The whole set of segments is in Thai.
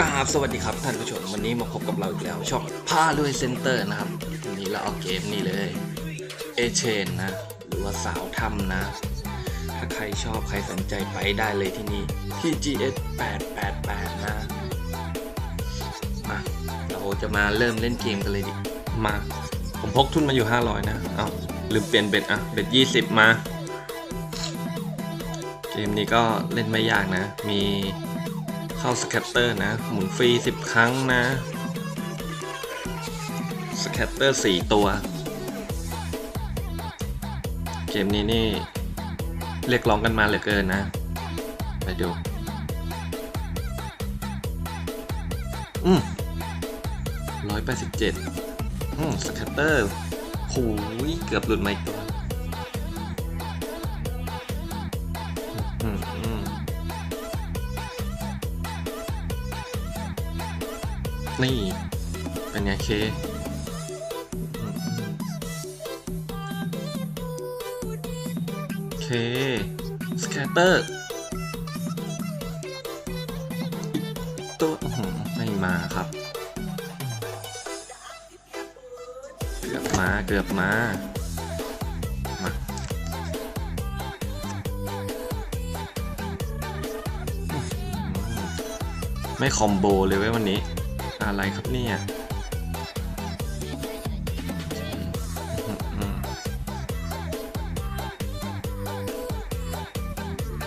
กราบสวัสดีครับท่านผู้ชมวันนี้มาพบกับเราอีกแล้วช่องผ้าด้วยเซนเตอร์นะครับวันนี้เราเอาเกมนี่เลยเอเชนนะ หรือว่าสาวทำนะ ถ้าใครชอบใครสนใจไปได้เลยที่นี่ที่ GS 888นะมาเราจะมาเริ่มเล่นเกมกันเลยดิมา ผมพกทุนมาอยู่ 500 นะเอาลืมเปลี่ยนเบ็ดอะเบ็ด20 มา เกมนี้ก็เล่นไม่ยากนะ มี เข้าสแคตเตอร์นะ หมุนฟรี 10 ครั้งนะ สแคตเตอร์ 4 ตัว เกมนี้นี่ เรียกร้องกันมาเหลือเกินนะ ไปดู อืมร้อยแปดสิบเจ็ดอืม สแคตเตอร์โหูยเกือบหลุดมาอีกตัว นี่ เป็นไงเคเคสแคตเตอร์ตัวอื้อหือไม่มาครับ เกือบมาเกือบมามาไม่คอมโบเลยเว้ยวันนี้ อะไรครับเนี่ย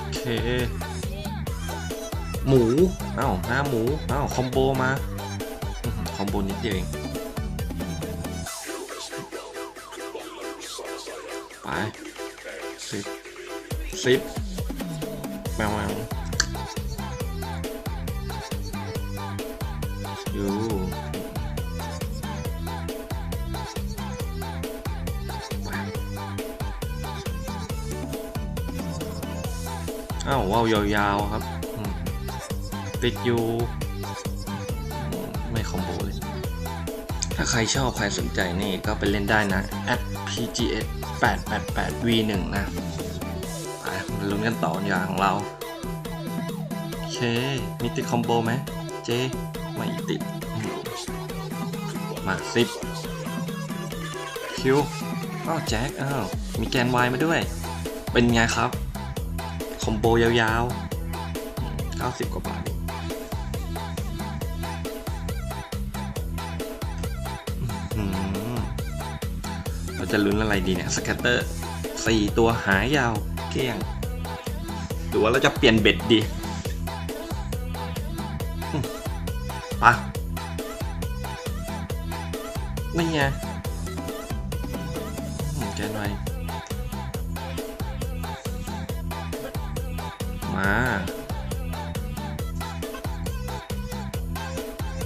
โอเค หมูเอ้าหน้าหมูเอ้าคอมโบมาคอมโบนิดเดียวเองไปสิบสิบแมวแมว อ้าวว้าวยาวๆครับติดอยู่ไม่คอมโบเลย ถ้าใครชอบใครสนใจนี่ก็ไปเล่นได้นะ at pgs 888 v1 นะไปลุ้นกันต่ออย่างของเราโอเค มีติดคอมโบไหมเจไม่ติด มาสิบคิวอ้าวแจ็คอ้าวมีแกนวายมาด้วย เป็นไงครับ คอมโบยาวๆ 90 กว่าบาทเราจะลุ้นอะไรดีเนี่ยสแคตเตอร์สี่ตัวหายยาวเกลี้ยง หรือว่าเราจะเปลี่ยนเบ็ดดีอืมไปะนี่ไงแกหน่อย มา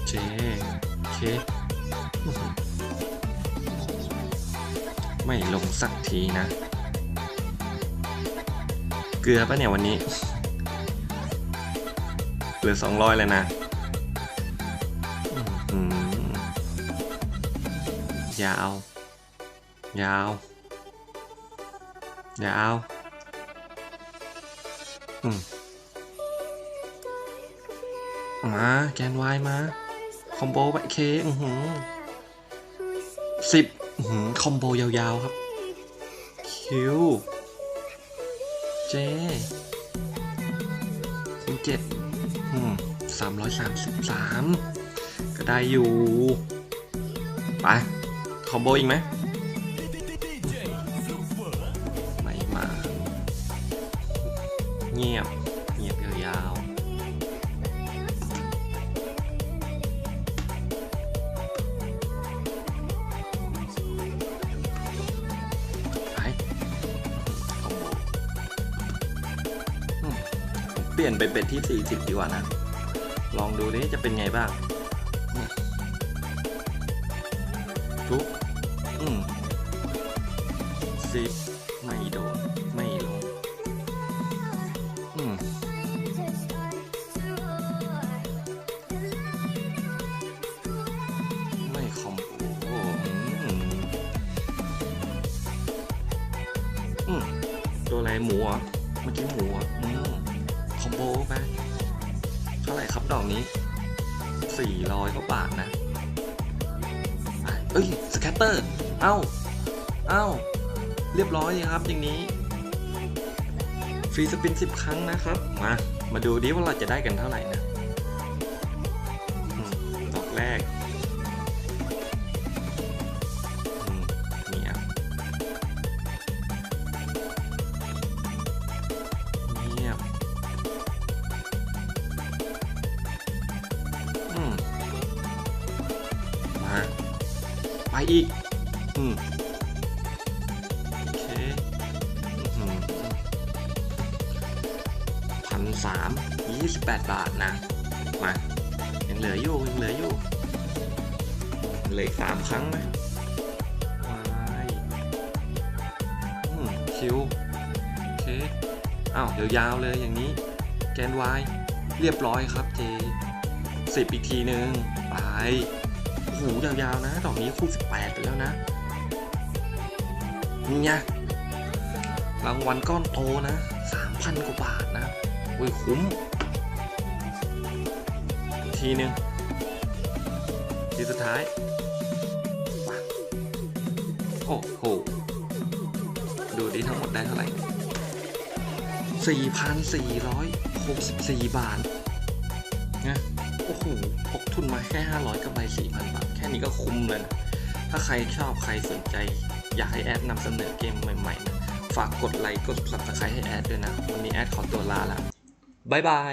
เจเคไม่ลงสักทีนะ เกลือปะเนี่ยวันนี้ เหลือสองร้อยเลยนะอื้อหือยาวยาวยาวอื มมาแกนวายมา คอมโบไปเคอือหือสิบอื้อหือคอมโบยาวๆครับ คิว เจคิวเจ็ดอืมสามร้อยสามสิบสามก็ได้อยู่ ไป คอมโบอีกไหม งียบเงียบยาวๆไปเปลี่ยนไปเป็นที่ 40 ดีกว่านะ ลองดูดิจะเป็นไงบ้างทุกอืมสิบ หมูเหรอเมื่อกี้หมูเหรออืมคอมโบไปเท่าไหร่ครับดอกนี้400กว่าบาทนะเอ้ยสแคตเตอร์ เอ้า เอ้า เรียบร้อยเลยครับอย่างนี้ ฟรีสปิน10ครั้งนะครับ มา มาดูดิว่าเราจะได้กันเท่าไหร่นะดอกแรก อีก อืมโอเคพันสามยี่สิบแปดบาทนะ มา ยังเหลืออยู่ ยังเหลืออยู่ เหลืออีกสามครั้งนะวายอืมคิวโอเคอ้าวยาวๆเลยอย่างนี้ แกนวายเรียบร้อยครับเจสิบอีกทีหนึ่งไป โอ้โหยาวๆนะดอกนี้คูณสิบแปดไปแล้วนะนี่ไงรางวัลก้อนโตนะสามพันกว่าบาทนะอุ้ยคุ้ม ทีหนึ่งทีสุดท้าย โอ้โห ดูดิทั้งหมดได้เท่าไหร่ 4,464 บาทนะ โอ้โหพกทุนมาแค่ 500กับใบ4,000 บาท แค่นี้ก็คุ้มเลยนะ ถ้าใครชอบใครสนใจ อยากให้แอดนำเสนอเกมใหม่ๆนะฝากกดไลค์กด subscribe ให้แอดด้วยนะ วันนี้แอดขอตัวลาละบ๊ายบาย